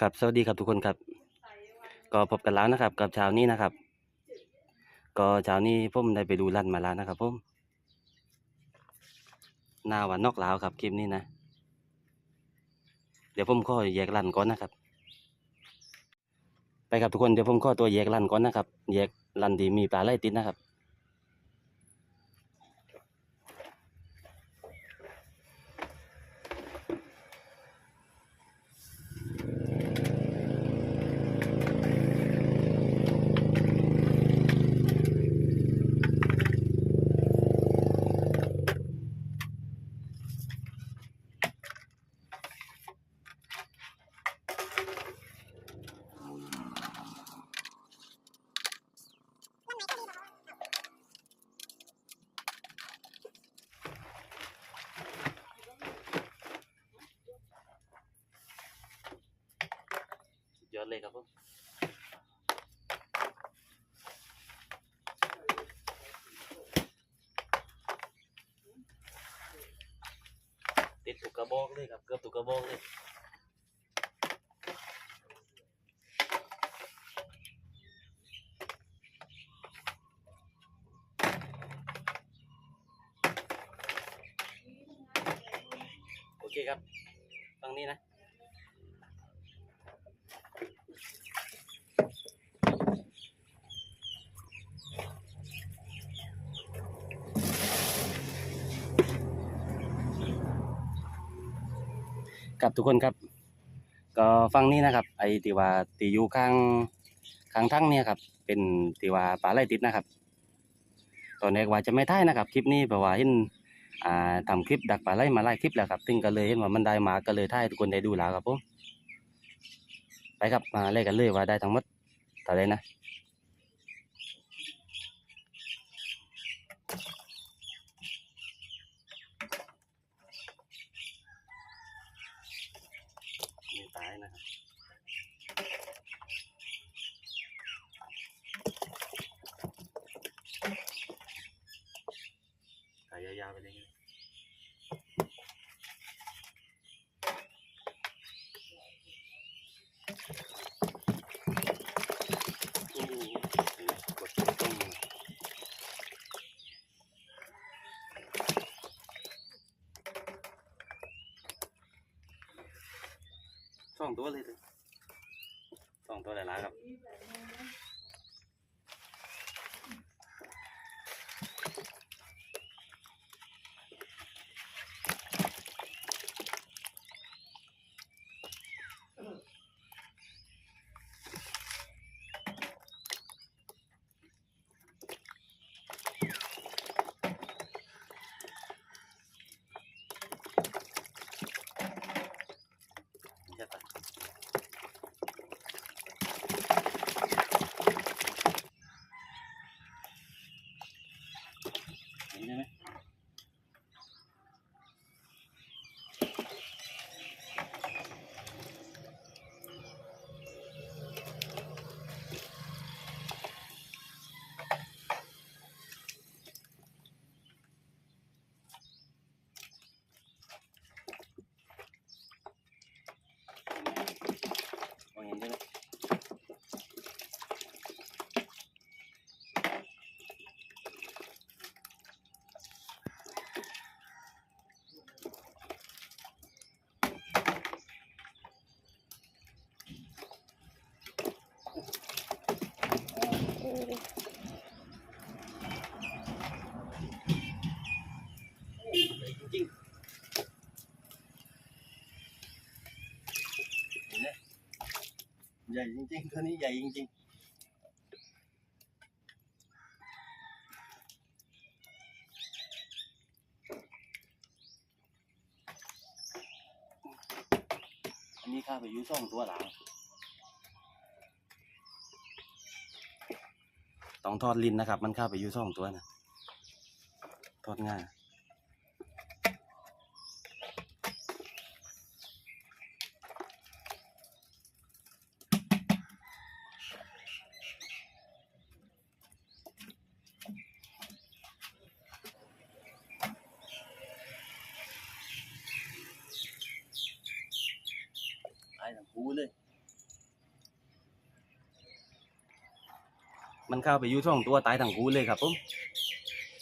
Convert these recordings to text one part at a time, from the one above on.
ครับสวัสดีครับทุกคนครับ ก็พบกันแล้วนะครับ กับเช้านี้นะครับ ก็เช้านี้ผมได้ไปดูลั่นมาแล้วนะครับผมหน้าวันนอกลาวครับคลิปนี้นะ เดี๋ยวผมขอแยกลั่นก่อนนะครับ ไปครับทุกคนเดี๋ยวผมขอตัวแยกลั่นก่อนนะครับ แยกลั่นที่มีปลาไหลติดนะครับ เลยครับผมติดตุกกระบอกเลยครับเกือบตุกกระบอกเลยโอเคครับฟังนี้นะ กับทุกคนครับ ก็ฟังนี้นะครับ ไอตีว่าตีอยู่ข้างข้างทั้งเนี่ยครับ เป็นตีว่าปลาไหลติดนะครับ ตอนแรกว่าจะไม่ได้นะครับ คลิปนี้เพราะว่าเห็นอ่าทำคลิปดักปลาไหลมาหลายคลิปแล้วครับซึ่งก็เลยเห็นว่ามันได้มาก็เลยถ่ายทุกคนได้ดูแล้วครับผมไปครับมาเล่กันเลยว่าได้ทั้งหมดเท่าไรนะไม่ตายนะครับขายยาวๆไปเลยโอ้โหกดต้อง สองตัวเลยสองตัวหลายๆครับ มองเห็นใช่ไหมจริงเห็นไหมให ญ่จริงๆตัวนี้ใหญ่จริงๆอันนี้ข้าไปอยูสองตัวหลัง ต้องทอดลิ้นนะครับ มันข้าไปอยูสองตัวนะ ทอดง่ายูเลย มันเข้าไปอยู่ช่องตัวตายทั้งกูเลยครับผม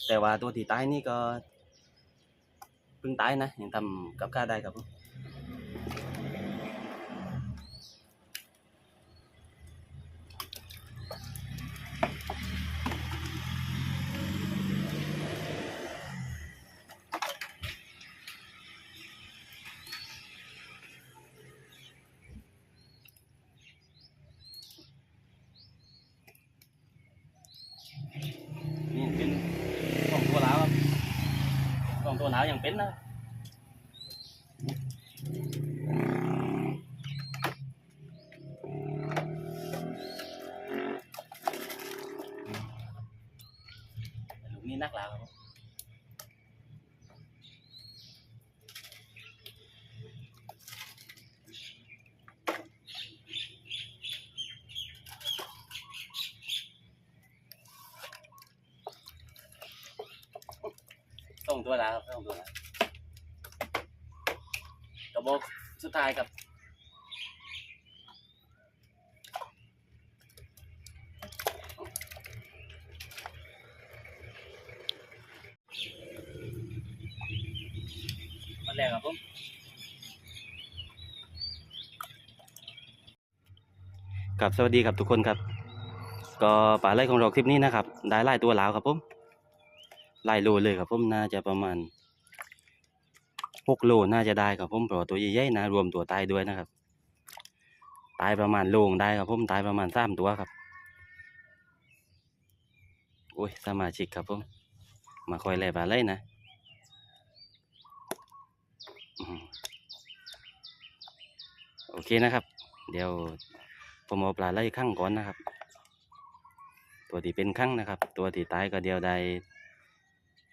แต่ว่าตัวที่ตายนี่ก็เพิ่งตายนะยังทำกับข้าได้ครับผม ช่องตัวหนาวยังเป็นนะ ลูกนี้นักแล้วครับ ส่งตัวล้วครับส่งตัวล้วกระบอกสุดท้ายครับมันแรงครับผมกับสวัสดีครับทุกคนครับ ก็ป่าไร่ของเราคลิปนี้นะครับ ได้ไล่ตัวลาวครับผม ไล่โลเลยครับผมน่าจะประมาณหกโลน่าจะได้ครับผมเพราะว่าตัวใหญ่ๆนะรวมตัวตายด้วยนะครับ ตายประมาณโลงได้ครับผมตายประมาณสามตัวครับโอ้ยสมาชิกครับผมมาคอยไล่ป่าไร่นะโอเคนะครับ เดี๋ยวผมเอาปลาไล่ข้างก่อนนะครับ ตัวที่เป็นข้างนะครับ ตัวที่ตายก็เดียวได้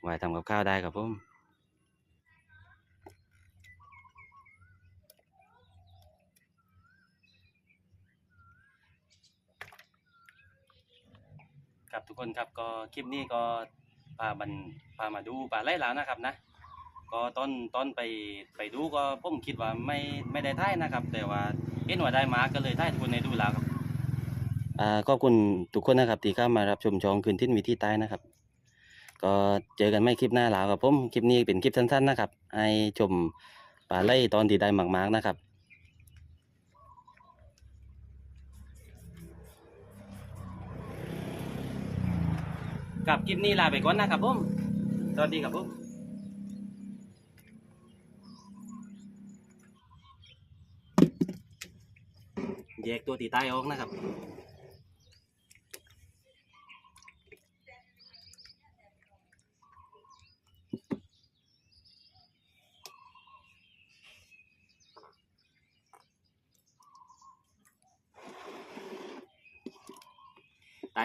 ไว้ทำกับข้าวได้ครับผมครับทุกคนครับก็คลิปนี้ก็พาบันพามาดูปลาไล่แล้วนะครับนะ ก็ตอนตอนไปไปดูก็ผมคิดว่าไม่ไม่ได้ท่ายนะครับ แต่ว่าเห็นว่าได้มาก็เลยท่ายทุกคนในดูแล้วครับอ่าก็คุณทุกคนนะครับที่เข้ามารับชมช่องคืนทิ้นวิธีใต้นะครับ ก็เจอกันไม่คลิปหน้าแล้วครับผมคลิปนี้เป็นคลิปสั้นๆนะครับ ให้ชมปลาไล่ตอนที่ได้หมากๆนะครับกับคลิปนี้ลาไปก่อนนะครับผมสวัสดีครับผมแยกตัวตีใต้ออกนะครับ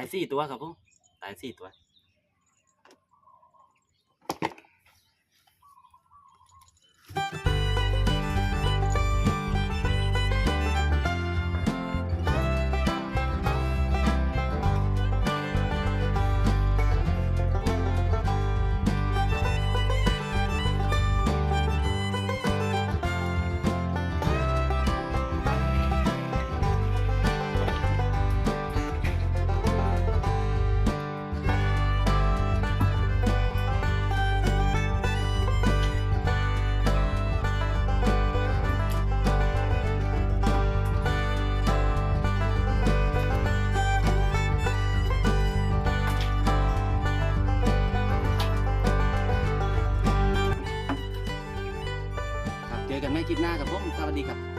ายสี่ตัวครับผมตายสี่ตัว ลิปหน้ากับผมสวัสดีครับ